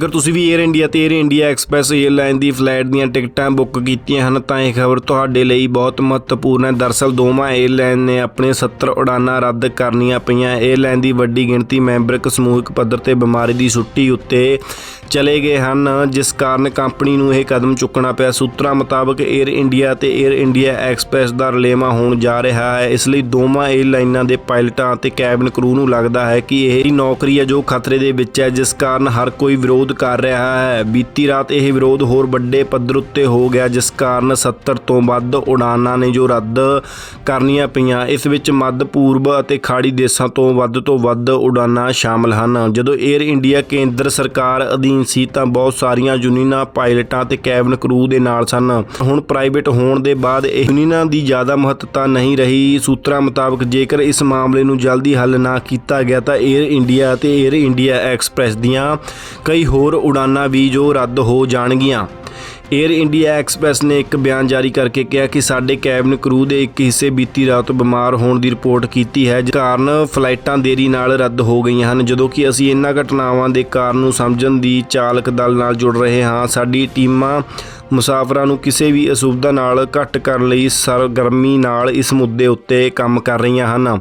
ਅਗਰ ਤੁਸੀਂ ਵੀ 에ਅਰ ਇੰਡੀਆ ਤੇ 에ਅਰ ਇੰਡੀਆ ਐਕਸਪ੍ਰੈਸ 에ਅਰਲਾਈਨ ਦੀ ਫਲਾਈਟ ਦੀਆਂ ਟਿਕਟਾਂ ਬੁੱਕ ਕੀਤੀਆਂ ਹਨ, ਤਾਂ ਇਹ ਖਬਰ ਤੁਹਾਡੇ ਲਈ ਬਹੁਤ ਮਹੱਤਵਪੂਰਨ ਹੈ। ਦਰਸਲ ਦੋਵਾਂ 에ਅਰਲਾਈਨ ਨੇ ਆਪਣੇ 70 ਉਡਾਨਾਂ ਰੱਦ ਕਰਨੀਆਂ ਪਈਆਂ। 에ਅਰਲਾਈਨ ਦੀ ਵੱਡੀ ਗਿਣਤੀ ਮੈਂਬਰਕ ਸਮੂਹਿਕ ਪੱਧਰ ਤੇ ਬਿਮਾਰੀ ਦੀ ਛੁੱਟੀ ਉੱਤੇ ਚਲੇ ਗਏ ਹਨ, ਜਿਸ ਕਾਰਨ ਕੰਪਨੀ ਨੂੰ ਇਹ ਕਦਮ ਚੁੱਕਣਾ ਪਿਆ। ਸੂਤਰਾਂ ਮੁਤਾਬਕ 에ਅਰ ਇੰਡੀਆ ਤੇ 에ਅਰ ਇੰਡੀਆ ਐਕਸਪ੍ਰੈਸ ਦਾ ਰਲੇਵਾ ਹੋਣ ਜਾ ਰਿਹਾ ਹੈ। ਇਸ ਲਈ ਦੋਵਾਂ 에ਅਰਲਾਈਨਾਂ ਦੇ ਪਾਇਲਟਾਂ ਅਤੇ ਕੈਬਨ ਕਰੂ ਨੂੰ ਲੱਗਦਾ ਹੈ ਕਿ ਇਹ ਨੌਕਰੀ ਹੈ ਜੋ ਖਤਰੇ ਦੇ ਵਿੱਚ ਹੈ, ਜਿਸ ਕਾਰਨ ਹਰ ਕੋਈ ਵਿਰੋਧ ਵਿਰੋਧ ਕਰ ਰਿਹਾ ਹੈ। ਬੀਤੀ ਰਾਤ ਇਹ ਵਿਰੋਧ ਹੋਰ ਵੱਡੇ ਪੱਧਰ ਉੱਤੇ ਹੋ ਗਿਆ, ਜਿਸ ਕਾਰਨ 70 ਤੋਂ ਵੱਧ ਉਡਾਨਾਂ ਨੇ ਜੋ ਰੱਦ ਕਰਨੀਆਂ ਪਈਆਂ, ਇਸ ਵਿੱਚ ਮੱਧ, ਪੂਰਬ ਅਤੇ ਖਾੜੀ ਦੇਸ਼ਾਂ ਤੋਂ ਵੱਧ ਤੋਂ ਵੱਧ ਉਡਾਨਾਂ ਸ਼ਾਮਲ ਹਨ। ਜਦੋਂ 에ਅਰ ਇੰਡੀਆ ਕੇਂਦਰ ਸਰਕਾਰ ਅਧੀਨ ਸੀ, ਤਾਂ ਬਹੁਤ ਸਾਰੀਆਂ ਯੂਨੀਨਾਂ, ਪਾਇਲਟਾਂ ਤੇ ਕੈਬਨ ਕਰੂ ਦੇ ਨਾਲ ਸਨ। ਹੁਣ ਪ੍ਰਾਈਵੇਟ ਹੋਣ ਦੇ ਬਾਅਦ ਇਹ ਯੂਨੀਨਾਂ ਦੀ ਜ਼ਿਆਦਾ ਮਹੱਤਤਾ ਨਹੀਂ ਰਹੀ। ਸੂਤਰਾਂ ਮੁਤਾਬਕ, ਜੇਕਰ ਇਸ ਮਾਮਲੇ ਨੂੰ ਜਲਦੀ ਹੱਲ ਨਾ ਕੀਤਾ ਗਿਆ, ਤਾਂ 에ਅਰ ਇੰਡੀਆ ਅਤੇ 에ਅਰ ਇੰਡੀਆ ਐਕਸਪ੍ਰੈਸ ਦੀਆਂ ਕਈ ਹੋਰ ਉਡਾਨਾਂ ਵੀ ਜੋ ਰੱਦ ਹੋ ਜਾਣਗੀਆਂ। 에ਅਰ ਇੰਡੀਆ ਐਕਸਪ੍ਰੈਸ ਨੇ ਇੱਕ ਬਿਆਨ ਜਾਰੀ ਕਰਕੇ ਕਿਹਾ ਕਿ ਸਾਡੇ ਕੈਬਨ ਕਰੂ ਦੇ ਇੱਕ ਹਿੱਸੇ ਬੀਤੀ ਰਾਤ ਬਿਮਾਰ ਹੋਣ ਦੀ ਰਿਪੋਰਟ ਕੀਤੀ ਹੈ, ਜਿਸ ਕਾਰਨ ਫਲਾਈਟਾਂ ਦੇਰੀ ਨਾਲ ਰੱਦ ਹੋ ਗਈਆਂ ਹਨ। ਜਦੋਂ ਕਿ ਅਸੀਂ ਇਹਨਾਂ ਘਟਨਾਵਾਂ ਦੇ ਕਾਰਨ ਨੂੰ ਸਮਝਣ ਦੀ ਚਾਲਕ ਦਲ ਨਾਲ ਜੁੜ ਰਹੇ ਹਾਂ, ਸਾਡੀ ਟੀਮਾਂ ਮੁਸਾਫਰਾਂ ਨੂੰ ਕਿਸੇ ਵੀ ਅਸੁਵਿਧਾ ਨਾਲ ਘੱਟ ਕਰਨ ਲਈ ਸਰਗਰਮੀ ਨਾਲ ਇਸ ਮੁੱਦੇ ਉੱਤੇ ਕੰਮ ਕਰ ਰਹੀਆਂ ਹਨ।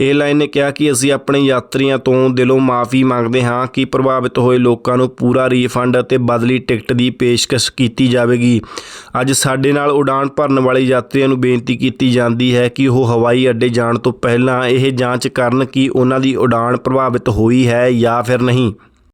ਏਅਰਲਾਈਨ ਨੇ ਕਿਹਾ ਕਿ ਅਸੀਂ ਆਪਣੇ ਯਾਤਰੀਆਂ ਤੋਂ ਦਿਲੋਂ ਮਾਫੀ ਮੰਗਦੇ ਹਾਂ ਕਿ ਪ੍ਰਭਾਵਿਤ ਹੋਏ ਲੋਕਾਂ ਨੂੰ ਪੂਰਾ ਰੀਫੰਡ ਅਤੇ ਬਦਲੀ ਟਿਕਟ ਦੀ ਪੇਸ਼ਕਸ਼ ਕੀਤੀ ਜਾਵੇਗੀ। ਅੱਜ ਸਾਡੇ ਨਾਲ ਉਡਾਨ ਭਰਨ ਵਾਲੇ ਯਾਤਰੀਆਂ ਨੂੰ ਬੇਨਤੀ ਕੀਤੀ ਜਾਂਦੀ ਹੈ ਕਿ ਉਹ ਹਵਾਈ ਅੱਡੇ ਜਾਣ ਤੋਂ ਪਹਿਲਾਂ ਇਹ ਜਾਂਚ ਕਰਨ ਕਿ ਉਹਨਾਂ ਦੀ ਉਡਾਨ ਪ੍ਰਭਾਵਿਤ ਹੋਈ ਹੈ ਜਾਂ ਫਿਰ ਨਹੀਂ।